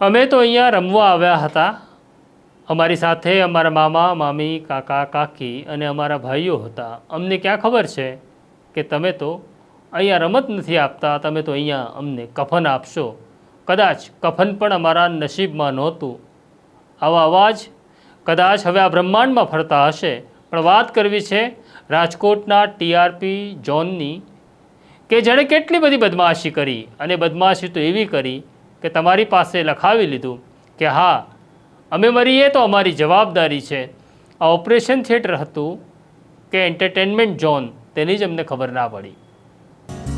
અમે તો અહીંયા રમવા આવ્યા હતા. અમારી સાથે અમારા મામા, મામી, કાકા, કાકી અને અમારા ભાઈઓ હતા. અમને ક્યાં ખબર છે કે તમે તો અહીંયા રમત નથી આપતા, તમે તો અહીંયા અમને કફન આપશો. કદાચ કફન પણ અમારા નસીબમાં નહોતું. આવા અવાજ કદાચ હવે આ બ્રહ્માંડમાં ફરતા હશે. પણ વાત કરવી છે રાજકોટના ટીઆરપી ઝોનની, કે જેણે કેટલી બધી બદમાશી કરી. અને બદમાશી તો એવી કરી કે તમારી પાસે લખાવી લીધું કે હા અમે મરીએ તો અમારી જવાબદારી છે. આ ઓપરેશન થિયેટર હતું કે એન્ટરટેનમેન્ટ ઝોન તેની જ અમને ખબર ના પડી.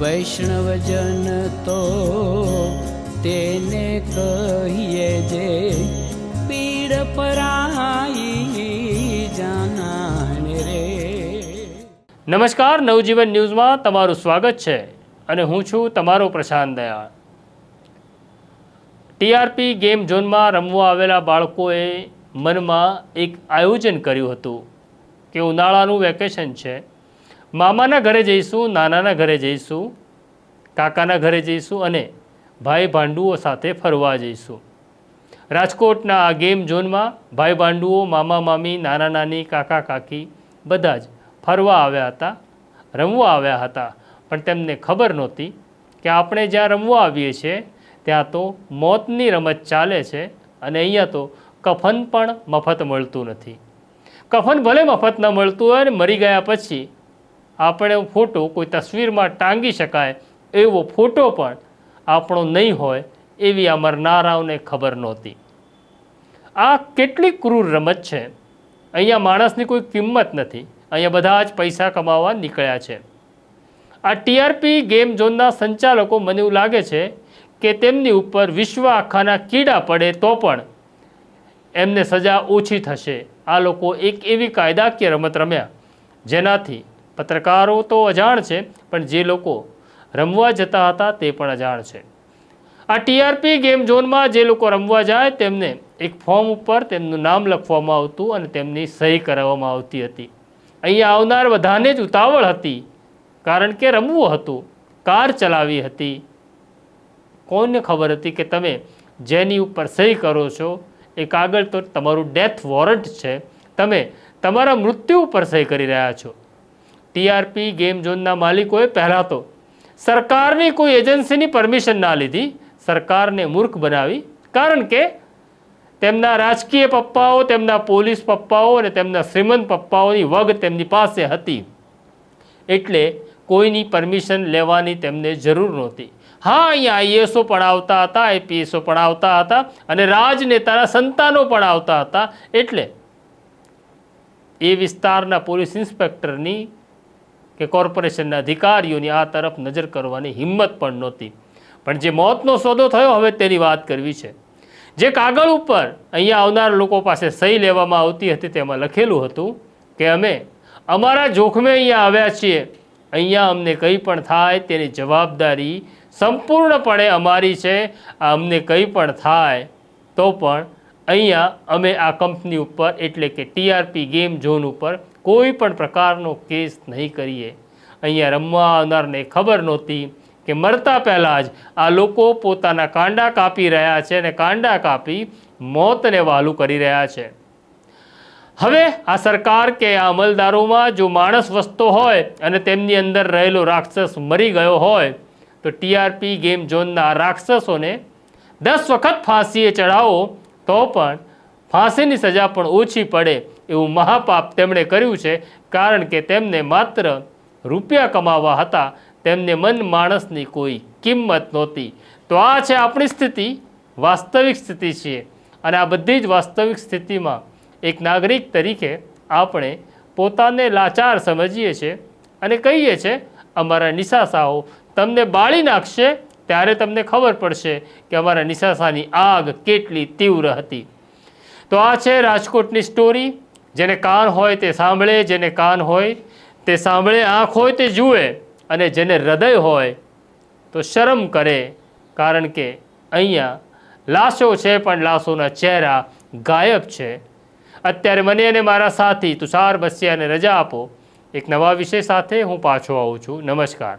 વૈષ્ણવજન તો તેને કહીએ જે પીડ પરાઈ જાનાને રે. નમસ્કાર નવજીવન ન્યૂઝમાં તમારું સ્વાગત છે અને હું છું તમારો પ્રશાંત દયાળ. ટીઆરપી ગેમ ઝોનમાં રમવા આવેલા બાળકોએ મનમાં એક આયોજન કર્યું હતું કે ઉનાળાનું વેકેશન છે. મામાના ઘરે જઈશું, નાનાના ઘરે જઈશું, કાકાના ઘરે જઈશું અને ભાઈ ભાંડુઓ સાથે ફરવા જઈશું. રાજકોટના આ ગેમ ઝોનમાં ભાઈ ભાંડુઓ, મામા મામી, નાના નાની, કાકા કાકી બધા જ ફરવા આવ્યા હતા, રમવા આવ્યા હતા. પણ તેમને ખબર નહોતી કે આપણે જ્યાં રમવા આવીએ છીએ ત્યાં તો મોતની રમત ચાલે છે અને અહીંયા તો કફન પણ મફત મળતું નથી. કફન ભલે મફત ન મળતું હોય અને મરી ગયા પછી આપણે ફોટો કોઈ તસવીરમાં ટાંગી શકાય એવો ફોટો પણ આપણો નહીં હોય એવી આ મરનારાઓને ખબર નહોતી. આ કેટલી ક્રૂર રમત છે. અહીંયા માણસની કોઈ કિંમત નથી. અહીંયા બધા જ પૈસા કમાવા નીકળ્યા છે. આ ટીઆરપી ગેમ ઝોનના સંચાલકો મને એવું લાગે છે કે તેમની ઉપર વિશ્વ આખાના કીડા પડે તો પણ એમને સજા ઓછી થશે. આ લોકો એક એવી કાયદાકીય રમત રમ્યા. જેનાથી પત્રકારો તો અજાણ છે, પણ જે લોકો રમવા જતા હતા તે પણ અજાણ છે. આ ટીઆરપી ગેમ ઝોનમાં જે લોકો રમવા જાય તેમને એક ફોર્મ ઉપર તેમનું નામ લખવામાં આવતું અને તેમની સહી કરાવવામાં આવતી હતી. અહીંયા આવનાર બધાને જ ઉતાવળ હતી, કારણ કે રમવું હતું, કાર ચલાવી હતી. કોઈને ખબર હતી કે તમે જેની ઉપર સહી કરો છો એ કાગળ તો તમારું ડેથ વોરંટ છે, તમે તમારા મૃત્યુ ઉપર સહી કરી રહ્યા છો. ટીઆરપી ગેમ ઝોનના માલિકોએ પહેલાં તો સરકારની કોઈ એજન્સીની પરમિશન ના લીધી, સરકારને મૂર્ખ બનાવી, કારણ કે તેમના રાજકીય પપ્પાઓ, તેમના પોલીસ પપ્પાઓ અને તેમના શ્રીમંત પપ્પાઓની વગ તેમની પાસે હતી. એટલે કોઈની પરમિશન લેવાની તેમને જરૂર નહોતી. હા, અહીંયા આઈએસઓ પણ આવતા હતા, આઈપીએસઓ પણ આવતા હતા અને રાજનેતાના સંતાનો પણ આવતા હતા. એટલે એ વિસ્તારના પોલીસ ઇન્સ્પેક્ટરની કે કોર્પોરેશનના અધિકારીઓની આ તરફ નજર કરવાની હિંમત પણ નહોતી. પણ જે મોતનો સોદો થયો, હવે તેની વાત કરવી છે. જે કાગળ ઉપર અહીંયા આવનાર લોકો પાસે સહી લેવામાં આવતી હતી, તેમાં લખેલું હતું કે અમે અમારા જોખમે અહીંયા આવ્યા છીએ. અહીંયા અમને કંઈ પણ થાય તેની જવાબદારી સંપૂર્ણપણે અમારી છે, અમને કંઈ પણ થાય, તો પણ અહીંયા અમે આ કંપની ઉપર, એટલે કે ટીઆરપી ગેમ ઝોન ઉપર કોઈ પણ પ્રકારનો કેસ નહીં કરીએ. અહીંયા રમવા આવનારને ખબર નહોતી કે મરતા પહેલાં જ આ લોકો પોતાના કાંડા કાપી રહ્યા છે અને કાંડા કાપી મોતને વહાલું કરી રહ્યા છે. હવે આ સરકાર કે આ અમલદારોમાં જો માણસ વસતો હોય અને તેમની અંદર રહેલો રાક્ષસ મરી ગયો હોય તો ટીઆરપી ગેમ ઝોનના રાક્ષસોને દસ વખત ફાંસીએ ચડાવો તો પણ ફાંસીની સજા પણ ઓછી પડે એવું મહાપાપ તેમણે કર્યું છે, કારણ કે તેમને માત્ર રૂપિયા કમાવા હતા, તેમને મન માણસની કોઈ કિંમત નહોતી. તો આ છે આપણી સ્થિતિ, વાસ્તવિક સ્થિતિ છે અને આ બધી જ વાસ્તવિક સ્થિતિમાં એક નાગરિક તરીકે આપણે પોતાને લાચાર સમજીએ છીએ અને કહીએ છીએ, અમારા નિશાસાઓ તમને બાળી નાખશે, ત્યારે તમને ખબર પડશે કે અમારા નિશાસાની આગ કેટલી તીવ્ર હતી. તો આ છે રાજકોટની સ્ટોરી જેને કાન હોય તે સાંભળે, જેને કાન હોય તે સાંભળે, આંખ હોય તે જુએ, અને જેને હૃદય હોય તો શરમ કરે, કારણ કે અહીંયા લાશો છે, પણ લાશોના ચહેરા ગાયબ છે. અત્યારે મને અને મારા સાથી તુષાર બસિયાને રજા આપો. એક નવા વિષય સાથે હું પાછો આવું છું. નમસ્કાર.